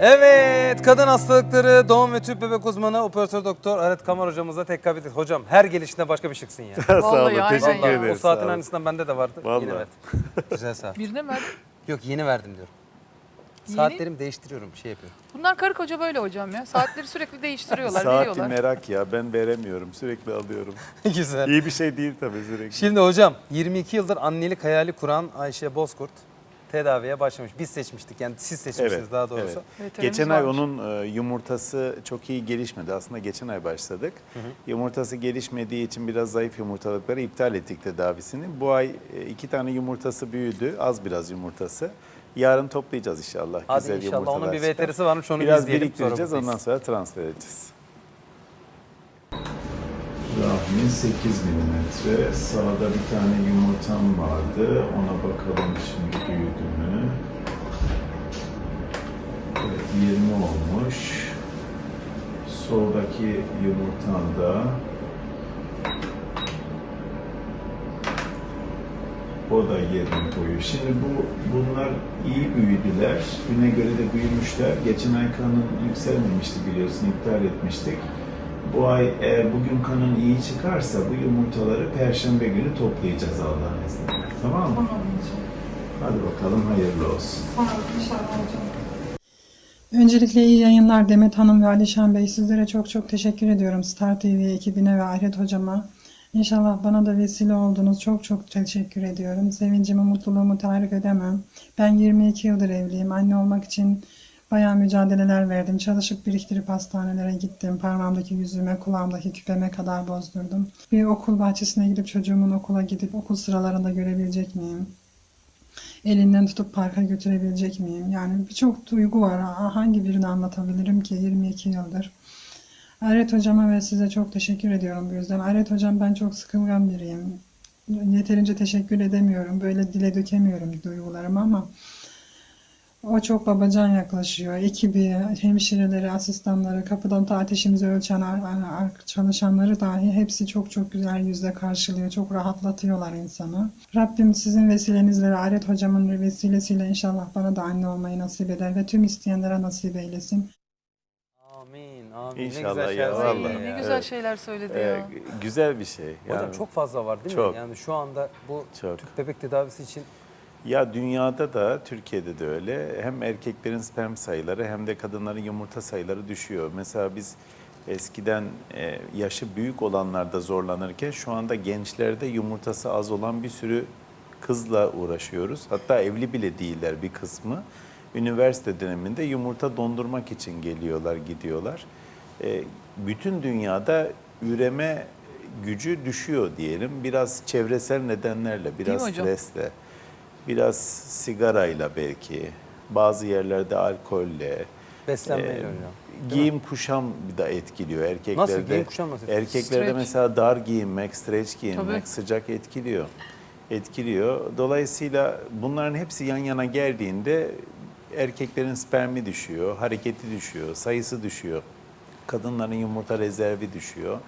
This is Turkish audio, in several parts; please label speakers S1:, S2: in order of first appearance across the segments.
S1: Evet, kadın hastalıkları doğum ve tüp bebek uzmanı operatör doktor Aret Kamar hocamızla tekrar birlikte. Hocam her gelişinde başka bir şıksın ya.
S2: Sağ olun.
S3: Vallahi aynen
S2: Teşekkür
S3: ya.
S2: ederim.
S1: o
S2: sağ
S1: saatin
S2: olun.
S1: aynısından bende de vardı. Yine
S2: Vallahi.
S1: verdim. Güzel saat.
S3: Birine mi verdin?
S1: Yok yeni verdim diyorum.
S3: Yeni?
S1: Saatlerimi değiştiriyorum, şey yapıyorum.
S3: Bunlar karı koca böyle hocam ya. Saatleri sürekli değiştiriyorlar,
S2: Saat bir
S3: veriyorlar.
S2: merak ya. Ben veremiyorum. Sürekli alıyorum.
S1: Güzel.
S2: İyi bir şey değil tabii sürekli.
S1: Şimdi hocam 22 yıldır annelik hayali kuran Ayşe Bozkurt tedaviye başlamış. Biz seçmiştik yani siz seçmişsiniz
S2: Evet,
S1: daha doğrusu.
S2: evet. Geçen ay
S3: varmış.
S2: onun e, yumurtası çok iyi gelişmedi. Aslında geçen ay başladık. Yumurtası gelişmediği için biraz zayıf yumurtalıkları iptal ettik tedavisini. Bu ay e, iki tane yumurtası büyüdü. Az biraz yumurtası. Yarın toplayacağız inşallah.
S1: Hadi
S2: Güzel
S1: inşallah onun bir
S2: çıkar.
S1: VTR'si varmış onu
S2: Biraz
S1: izleyelim.
S2: biriktireceğiz ondan sonra transfer edeceğiz. Rahmin 8 milimetre. Sağda bir tane yumurtam vardı. Ona bakalım şimdi büyüdü mü? Evet 20 olmuş. Soldaki yumurtam da O da 20 boyu. Şimdi bu bunlar iyi büyüdüler. Güne göre de büyümüşler. Geçen ay kanın yükselmemişti biliyorsun. iptal etmiştik. Bu ay eğer bugün kanın iyi çıkarsa bu yumurtaları perşembe günü toplayacağız Allah'ın izniyle. Tamam mı?
S4: Tamam hocam.
S2: Hadi bakalım hayırlı olsun.
S4: Sağ olun inşallah hocam.
S5: Öncelikle iyi yayınlar Demet Hanım ve Alişan Bey. Sizlere çok çok teşekkür ediyorum. Star TV ekibine ve Ayret Hocama. İnşallah bana da vesile oldunuz. Çok çok teşekkür ediyorum. Sevincimi, mutluluğumu tarif edemem. Ben 22 yıldır evliyim. Anne olmak için bayağı mücadeleler verdim. Çalışıp biriktirip hastanelere gittim. Parmağımdaki yüzüğüme, kulağımdaki küpeme kadar bozdurdum. Bir okul bahçesine gidip çocuğumun okula gidip okul sıralarında görebilecek miyim? elinden tutup parka götürebilecek miyim? Yani birçok duygu var. Hangi birini anlatabilirim ki 22 yıldır? Aret hocama ve size çok teşekkür ediyorum bu yüzden. Aret hocam ben çok sıkılgan biriyim. Yeterince teşekkür edemiyorum. Böyle dile dökemiyorum duygularımı ama o çok babacan yaklaşıyor. Ekibi, hemşireleri, asistanları, kapıdan ta ateşimizi ölçen ar- ar- ar- çalışanları dahi hepsi çok çok güzel yüzle karşılıyor. Çok rahatlatıyorlar insanı. Rabbim sizin vesilenizle ve Aret hocamın vesilesiyle inşallah bana da anne olmayı nasip eder ve tüm isteyenlere nasip eylesin.
S1: Amin, amin.
S2: İnşallah
S1: ne güzel
S2: ya, vallahi.
S3: ne
S1: ya.
S3: güzel
S2: Evet.
S3: şeyler söyledi
S2: Ee,
S3: ya.
S2: güzel bir şey.
S1: Hocam
S2: Yani
S1: çok fazla var değil
S2: Çok.
S1: mi? Yani şu anda bu
S2: Çok.
S1: tüp bebek tedavisi için
S2: Ya dünyada da Türkiye'de de öyle hem erkeklerin sperm sayıları hem de kadınların yumurta sayıları düşüyor. Mesela biz eskiden e, yaşı büyük olanlarda zorlanırken şu anda gençlerde yumurtası az olan bir sürü kızla uğraşıyoruz. Hatta evli bile değiller bir kısmı. Üniversite döneminde yumurta dondurmak için geliyorlar, gidiyorlar. E, bütün dünyada üreme gücü düşüyor diyelim. Biraz çevresel nedenlerle, biraz stresle, biraz sigarayla belki, bazı yerlerde alkolle,
S1: beslenmeyle hocam.
S2: giyim kuşam da etkiliyor erkeklerde.
S1: Nasıl? Giyim kuşam nasıl?
S2: Erkeklerde
S3: Streç.
S2: mesela dar giyinmek, streç giyinmek,
S3: Tabii.
S2: sıcak etkiliyor. Etkiliyor. Dolayısıyla bunların hepsi yan yana geldiğinde erkeklerin spermi düşüyor, hareketi düşüyor, sayısı düşüyor. Kadınların yumurta rezervi düşüyor.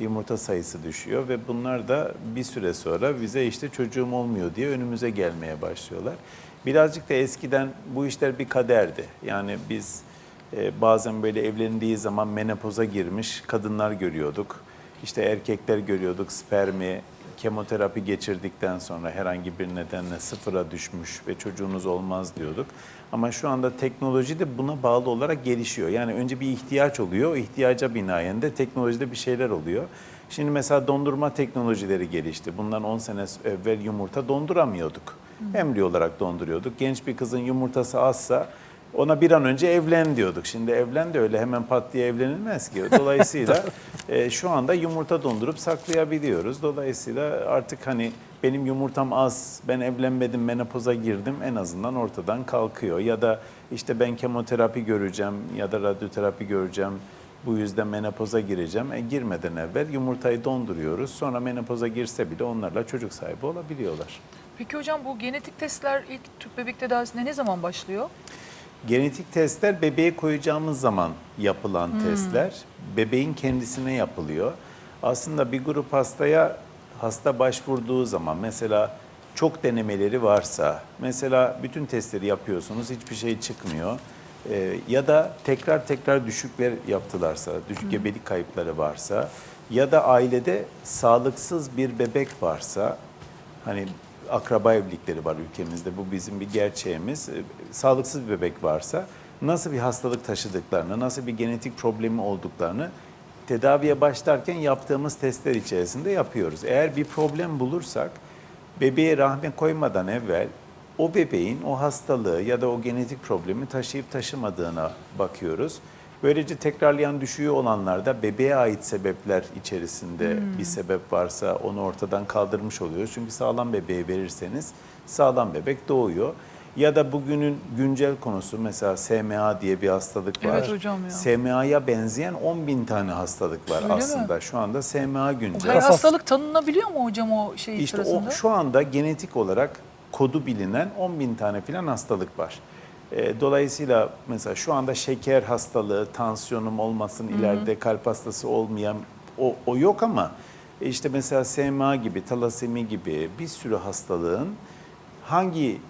S2: Yumurta sayısı düşüyor ve bunlar da bir süre sonra bize işte çocuğum olmuyor diye önümüze gelmeye başlıyorlar. Birazcık da eskiden bu işler bir kaderdi. Yani biz e, bazen böyle evlendiği zaman menopoza girmiş kadınlar görüyorduk. İşte erkekler görüyorduk spermi, kemoterapi geçirdikten sonra herhangi bir nedenle sıfıra düşmüş ve çocuğunuz olmaz diyorduk. Ama şu anda teknoloji de buna bağlı olarak gelişiyor. Yani önce bir ihtiyaç oluyor, o ihtiyaca binaen de teknolojide bir şeyler oluyor. Şimdi mesela dondurma teknolojileri gelişti. Bundan 10 sene evvel yumurta donduramıyorduk. Embriyo olarak donduruyorduk. Genç bir kızın yumurtası azsa ona bir an önce evlen diyorduk. Şimdi evlen de öyle hemen pat diye evlenilmez ki. Dolayısıyla e, şu anda yumurta dondurup saklayabiliyoruz. Dolayısıyla artık hani benim yumurtam az, ben evlenmedim, menopoza girdim en azından ortadan kalkıyor. Ya da işte ben kemoterapi göreceğim ya da radyoterapi göreceğim. Bu yüzden menopoza gireceğim. E, girmeden evvel yumurtayı donduruyoruz. Sonra menopoza girse bile onlarla çocuk sahibi olabiliyorlar.
S3: Peki hocam bu genetik testler ilk tüp bebek tedavisinde ne zaman başlıyor?
S2: Genetik testler bebeğe koyacağımız zaman yapılan testler. Bebeğin kendisine yapılıyor. Aslında bir grup hastaya hasta başvurduğu zaman mesela çok denemeleri varsa, mesela bütün testleri yapıyorsunuz hiçbir şey çıkmıyor. Ee, ya da tekrar tekrar düşükler yaptılarsa, düşük gebelik kayıpları varsa ya da ailede sağlıksız bir bebek varsa hani akraba evlilikleri var ülkemizde bu bizim bir gerçeğimiz. Ee, Sağlıksız bir bebek varsa nasıl bir hastalık taşıdıklarını, nasıl bir genetik problemi olduklarını tedaviye başlarken yaptığımız testler içerisinde yapıyoruz. Eğer bir problem bulursak bebeğe rahme koymadan evvel o bebeğin o hastalığı ya da o genetik problemi taşıyıp taşımadığına bakıyoruz. Böylece tekrarlayan düşüğü olanlarda bebeğe ait sebepler içerisinde bir sebep varsa onu ortadan kaldırmış oluyoruz. Çünkü sağlam bebeğe verirseniz sağlam bebek doğuyor. Ya da bugünün güncel konusu mesela SMA diye bir hastalık var.
S3: Evet hocam ya.
S2: SMA'ya benzeyen 10 bin tane hastalık var
S3: Öyle mi?
S2: aslında. Şu anda SMA güncel.
S3: her hastalık tanınabiliyor mu hocam o şey
S2: İşte
S3: sırasında?
S2: o şu anda genetik olarak kodu bilinen 10 bin tane falan hastalık var. E, dolayısıyla mesela şu anda şeker hastalığı, tansiyonum olmasın, ileride kalp hastası olmayan o, o yok ama e, işte mesela SMA gibi, talasemi gibi bir sürü hastalığın hangi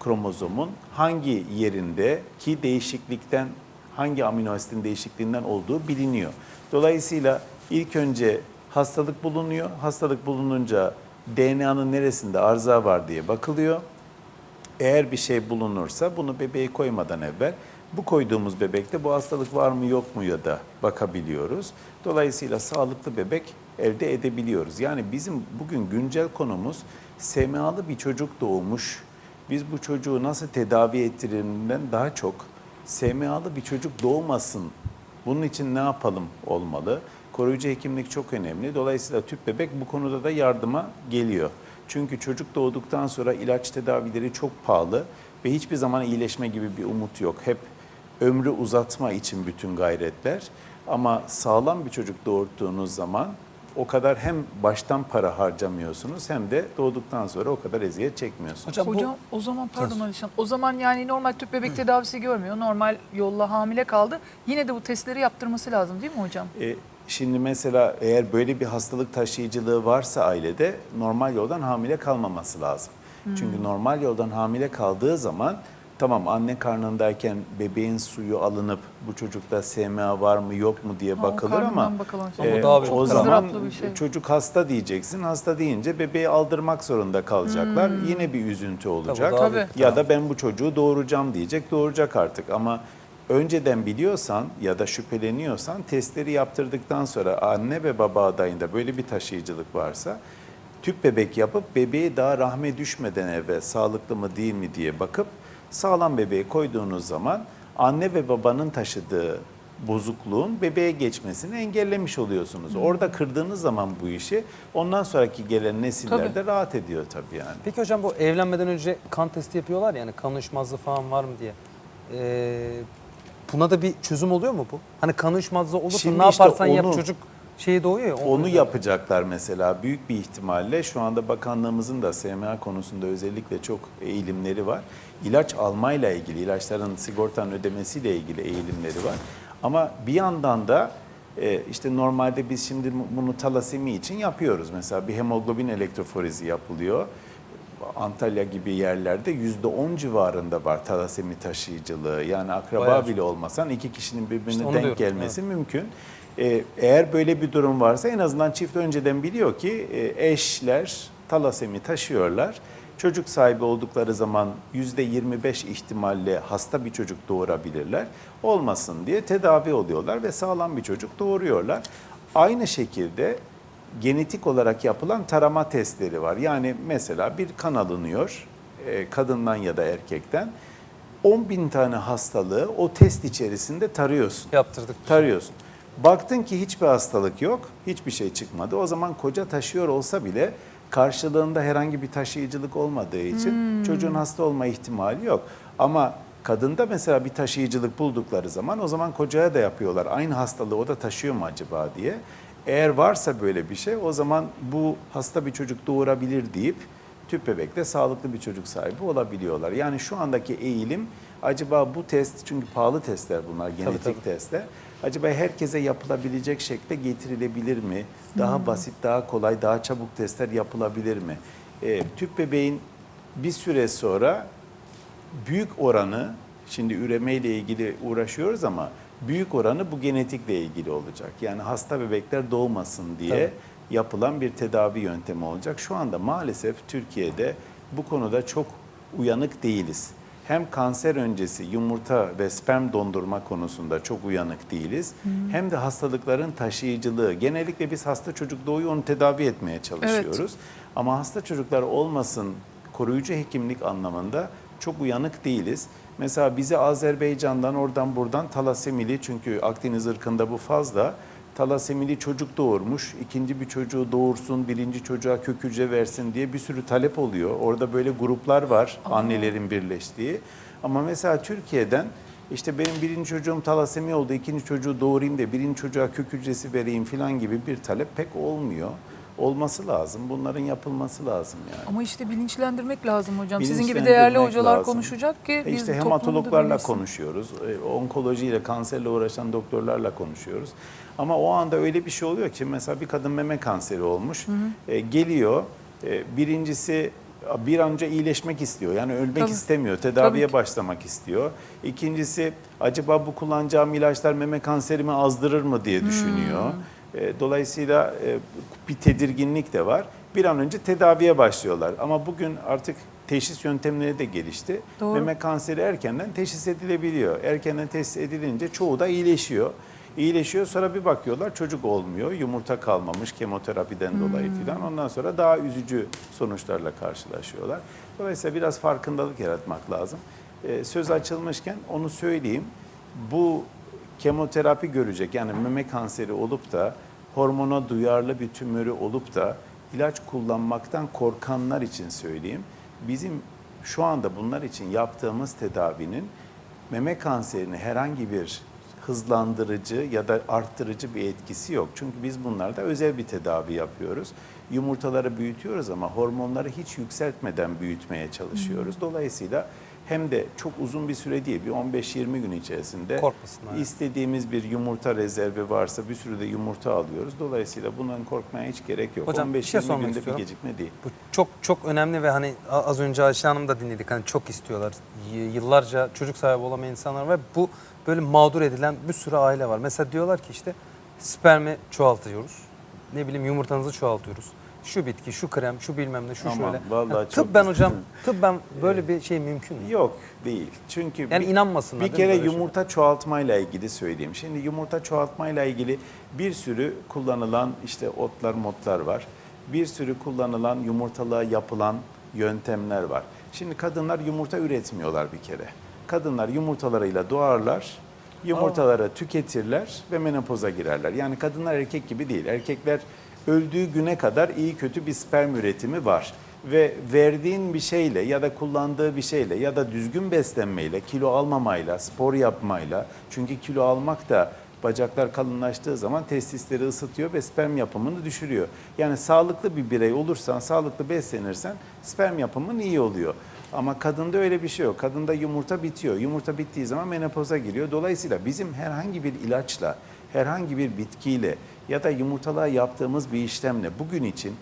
S2: kromozomun hangi yerinde ki değişiklikten hangi amino asitin değişikliğinden olduğu biliniyor. Dolayısıyla ilk önce hastalık bulunuyor. Hastalık bulununca DNA'nın neresinde arıza var diye bakılıyor. Eğer bir şey bulunursa bunu bebeğe koymadan evvel bu koyduğumuz bebekte bu hastalık var mı yok mu ya da bakabiliyoruz. Dolayısıyla sağlıklı bebek elde edebiliyoruz. Yani bizim bugün güncel konumuz SMA'lı bir çocuk doğmuş. Biz bu çocuğu nasıl tedavi ettirilerinden daha çok SMA'lı bir çocuk doğmasın. Bunun için ne yapalım olmalı? Koruyucu hekimlik çok önemli. Dolayısıyla tüp bebek bu konuda da yardıma geliyor. Çünkü çocuk doğduktan sonra ilaç tedavileri çok pahalı ve hiçbir zaman iyileşme gibi bir umut yok. Hep ömrü uzatma için bütün gayretler. Ama sağlam bir çocuk doğurttuğunuz zaman o kadar hem baştan para harcamıyorsunuz hem de doğduktan sonra o kadar eziyet çekmiyorsunuz.
S1: Hocam, bu-
S3: Hocam o zaman pardon Alişan. O zaman yani normal tüp bebek tedavisi görmüyor. Normal yolla hamile kaldı. Yine de bu testleri yaptırması lazım değil mi hocam?
S2: E, şimdi mesela eğer böyle bir hastalık taşıyıcılığı varsa ailede normal yoldan hamile kalmaması lazım. Çünkü normal yoldan hamile kaldığı zaman tamam anne karnındayken bebeğin suyu alınıp bu çocukta SMA var mı yok mu diye
S3: Ha,
S2: bakılır ama
S3: şey.
S1: Ama
S2: e,
S1: daha
S2: o zaman
S3: şey.
S2: çocuk hasta diyeceksin. Hasta deyince bebeği aldırmak zorunda kalacaklar. Yine bir üzüntü olacak.
S3: Tabii.
S1: bir
S2: Ya da ben bu çocuğu doğuracağım diyecek, doğuracak artık. Ama önceden biliyorsan ya da şüpheleniyorsan testleri yaptırdıktan sonra anne ve baba adayında böyle bir taşıyıcılık varsa tüp bebek yapıp bebeği daha rahme düşmeden evvel sağlıklı mı değil mi diye bakıp sağlam bebeği koyduğunuz zaman anne ve babanın taşıdığı bozukluğun bebeğe geçmesini engellemiş oluyorsunuz. Orada kırdığınız zaman bu işi ondan sonraki gelen nesiller de rahat ediyor tabii yani.
S1: Peki hocam bu evlenmeden önce kan testi yapıyorlar ya hani kan uyuşmazlığı falan var mı diye. Ee, buna da bir çözüm oluyor mu bu? Hani kan uyuşmazlığı olursa
S2: Şimdi
S1: ne
S2: işte
S1: yaparsan yap
S2: onu-
S1: çocuk şeyi doğuyor ya.
S2: Onu yapacaklar mesela büyük bir ihtimalle şu anda bakanlığımızın da SMA konusunda özellikle çok eğilimleri var. İlaç almayla ilgili, ilaçların sigortanın ödemesiyle ilgili eğilimleri var. Ama bir yandan da e, işte normalde biz şimdi bunu talasemi için yapıyoruz. Mesela bir hemoglobin elektroforizi yapılıyor. Antalya gibi yerlerde yüzde on civarında var talasemi taşıyıcılığı. Yani akraba
S1: Bayağı
S2: bile olmasan iki kişinin birbirine
S1: İşte
S2: denk
S1: diyorum,
S2: gelmesi mümkün. Ee, eğer böyle bir durum varsa en azından çift önceden biliyor ki e, eşler talasemi taşıyorlar. Çocuk sahibi oldukları zaman yüzde 25 ihtimalle hasta bir çocuk doğurabilirler. Olmasın diye tedavi oluyorlar ve sağlam bir çocuk doğuruyorlar. Aynı şekilde genetik olarak yapılan tarama testleri var. Yani mesela bir kan alınıyor e, kadından ya da erkekten. 10 bin tane hastalığı o test içerisinde tarıyorsun.
S1: Yaptırdık.
S2: Tarıyorsun. Baktın ki hiçbir hastalık yok, hiçbir şey çıkmadı. O zaman koca taşıyor olsa bile karşılığında herhangi bir taşıyıcılık olmadığı için çocuğun hasta olma ihtimali yok. Ama kadında mesela bir taşıyıcılık buldukları zaman o zaman kocaya da yapıyorlar. Aynı hastalığı o da taşıyor mu acaba diye. Eğer varsa böyle bir şey o zaman bu hasta bir çocuk doğurabilir deyip tüp bebekte sağlıklı bir çocuk sahibi olabiliyorlar. Yani şu andaki eğilim acaba bu test çünkü pahalı testler bunlar genetik
S1: tabii.
S2: testler. Acaba herkese yapılabilecek şekilde getirilebilir mi? Daha basit, daha kolay, daha çabuk testler yapılabilir mi? Ee, tüp bebeğin bir süre sonra büyük oranı şimdi üremeyle ilgili uğraşıyoruz ama büyük oranı bu genetikle ilgili olacak. Yani hasta bebekler doğmasın diye
S1: Tabii.
S2: yapılan bir tedavi yöntemi olacak. Şu anda maalesef Türkiye'de bu konuda çok uyanık değiliz. Hem kanser öncesi yumurta ve sperm dondurma konusunda çok uyanık değiliz. Hem de hastalıkların taşıyıcılığı. Genellikle biz hasta çocuk doğuyor onu tedavi etmeye çalışıyoruz. Ama hasta çocuklar olmasın koruyucu hekimlik anlamında çok uyanık değiliz. Mesela bize Azerbaycan'dan oradan buradan talasemili çünkü Akdeniz ırkında bu fazla talasemili çocuk doğurmuş, ikinci bir çocuğu doğursun, birinci çocuğa kök hücre versin diye bir sürü talep oluyor. Orada böyle gruplar var annelerin birleştiği. Ama mesela Türkiye'den işte benim birinci çocuğum talasemi oldu, ikinci çocuğu doğurayım da birinci çocuğa kök hücresi vereyim falan gibi bir talep pek olmuyor. Olması lazım. Bunların yapılması lazım yani.
S3: Ama işte bilinçlendirmek lazım hocam. Sizin gibi değerli hocalar
S2: lazım.
S3: konuşacak ki
S2: E
S3: biz
S2: işte
S3: toplumda
S2: hematologlarla konuşuyoruz. E, Onkolojiyle, kanserle uğraşan doktorlarla konuşuyoruz. Ama o anda öyle bir şey oluyor ki mesela bir kadın meme kanseri olmuş. E, geliyor. e, birincisi bir an önce iyileşmek istiyor. Yani ölmek
S3: Tabii.
S2: istemiyor. Tedaviye
S3: Tabii
S2: başlamak istiyor. İkincisi acaba bu kullanacağım ilaçlar meme kanserimi azdırır mı diye düşünüyor. E, Dolayısıyla e, bir tedirginlik de var. Bir an önce tedaviye başlıyorlar. Ama bugün artık teşhis yöntemleri de gelişti.
S3: Doğru.
S2: Meme kanseri erkenden teşhis edilebiliyor. Erkenden teşhis edilince çoğu da iyileşiyor. İyileşiyor sonra bir bakıyorlar çocuk olmuyor. Yumurta kalmamış kemoterapiden dolayı filan. Ondan sonra daha üzücü sonuçlarla karşılaşıyorlar. Dolayısıyla biraz farkındalık yaratmak lazım. Ee, söz açılmışken onu söyleyeyim. Bu kemoterapi görecek yani meme kanseri olup da hormona duyarlı bir tümörü olup da ilaç kullanmaktan korkanlar için söyleyeyim. Bizim şu anda bunlar için yaptığımız tedavinin meme kanserini herhangi bir hızlandırıcı ya da arttırıcı bir etkisi yok. Çünkü biz bunlarda özel bir tedavi yapıyoruz. Yumurtaları büyütüyoruz ama hormonları hiç yükseltmeden büyütmeye çalışıyoruz. Dolayısıyla hem de çok uzun bir süre değil, bir 15-20 gün içerisinde
S1: Korkmasınlar yani.
S2: istediğimiz bir yumurta rezervi varsa bir sürü de yumurta alıyoruz. Dolayısıyla bundan korkmaya hiç gerek yok.
S1: Hocam, bir şey
S2: 15-20
S1: sormak
S2: günde bir
S1: istiyorum.
S2: gecikme değil.
S1: Bu çok çok önemli ve hani a- az önce Ayşe Hanım da dinledik. Hani çok istiyorlar. Y- Yıllarca çocuk sahibi olamayan insanlar var. Bu böyle mağdur edilen bir sürü aile var. Mesela diyorlar ki işte spermi çoğaltıyoruz. Ne bileyim yumurtanızı çoğaltıyoruz. Şu bitki, şu krem, şu bilmem ne, şu
S2: Aman,
S1: şöyle.
S2: vallahi
S1: Yani
S2: çok
S1: tıbben
S2: güzel.
S1: hocam, tıbben böyle bir şey mümkün mü?
S2: Yok değil. Çünkü
S1: Yani
S2: bir-
S1: inanmasınlar
S2: Bir kere yumurta çoğaltmayla ilgili söyleyeyim. Şimdi yumurta çoğaltmayla ilgili bir sürü kullanılan işte otlar, motlar var. Bir sürü kullanılan yumurtalığa yapılan yöntemler var. Şimdi kadınlar yumurta üretmiyorlar bir kere. Kadınlar yumurtalarıyla doğarlar, yumurtaları tüketirler ve menopoza girerler. Yani kadınlar erkek gibi değil. Erkekler öldüğü güne kadar iyi kötü bir sperm üretimi var ve verdiğin bir şeyle ya da kullandığı bir şeyle ya da düzgün beslenmeyle, kilo almamayla, spor yapmayla çünkü kilo almak da bacaklar kalınlaştığı zaman testisleri ısıtıyor ve sperm yapımını düşürüyor. Yani sağlıklı bir birey olursan, sağlıklı beslenirsen sperm yapımın iyi oluyor. Ama kadında öyle bir şey yok. Kadında yumurta bitiyor. Yumurta bittiği zaman menopoza giriyor. Dolayısıyla bizim herhangi bir ilaçla, herhangi bir bitkiyle ya da yumurtalığa yaptığımız bir işlemle bugün için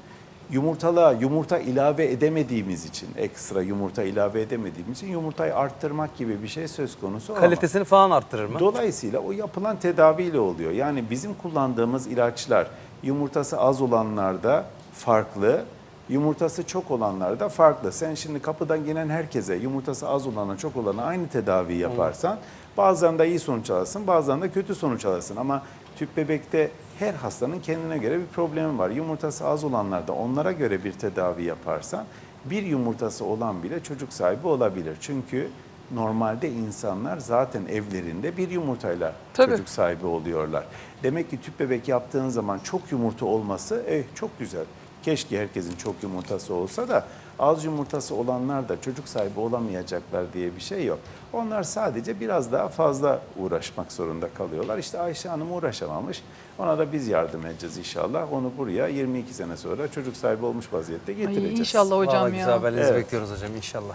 S2: yumurtalığa yumurta ilave edemediğimiz için, ekstra yumurta ilave edemediğimiz için yumurtayı arttırmak gibi bir şey söz konusu olamaz.
S1: Kalitesini falan arttırır mı?
S2: Dolayısıyla o yapılan tedaviyle oluyor. Yani bizim kullandığımız ilaçlar yumurtası az olanlarda farklı, yumurtası çok olanlarda farklı. Sen şimdi kapıdan gelen herkese yumurtası az olana çok olana aynı tedavi yaparsan bazen de iyi sonuç alırsın bazen de kötü sonuç alırsın. Ama tüp bebekte her hastanın kendine göre bir problemi var. Yumurtası az olanlarda onlara göre bir tedavi yaparsan bir yumurtası olan bile çocuk sahibi olabilir. Çünkü normalde insanlar zaten evlerinde bir yumurtayla
S3: Tabii.
S2: çocuk sahibi oluyorlar. Demek ki tüp bebek yaptığın zaman çok yumurta olması eh, çok güzel. Keşke herkesin çok yumurtası olsa da az yumurtası olanlar da çocuk sahibi olamayacaklar diye bir şey yok. Onlar sadece biraz daha fazla uğraşmak zorunda kalıyorlar. İşte Ayşe Hanım uğraşamamış. Ona da biz yardım edeceğiz inşallah. Onu buraya 22 sene sonra çocuk sahibi olmuş vaziyette
S3: Ay,
S2: getireceğiz.
S3: inşallah hocam
S1: Vallahi
S3: ya.
S1: güzel haberlerinizi
S2: Evet.
S1: bekliyoruz hocam inşallah.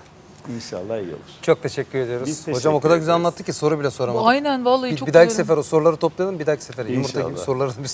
S2: İnşallah iyi olur.
S1: Çok teşekkür ediyoruz.
S2: Biz teşekkür
S1: hocam o kadar güzel
S2: ederiz.
S1: anlattı ki soru bile soramadık.
S3: Aynen vallahi
S1: Bir,
S3: çok
S1: bir dahaki
S3: güzel.
S1: sefer o soruları toplayalım bir dahaki sefer. Yumurta gibi
S2: İnşallah.
S1: soruları biz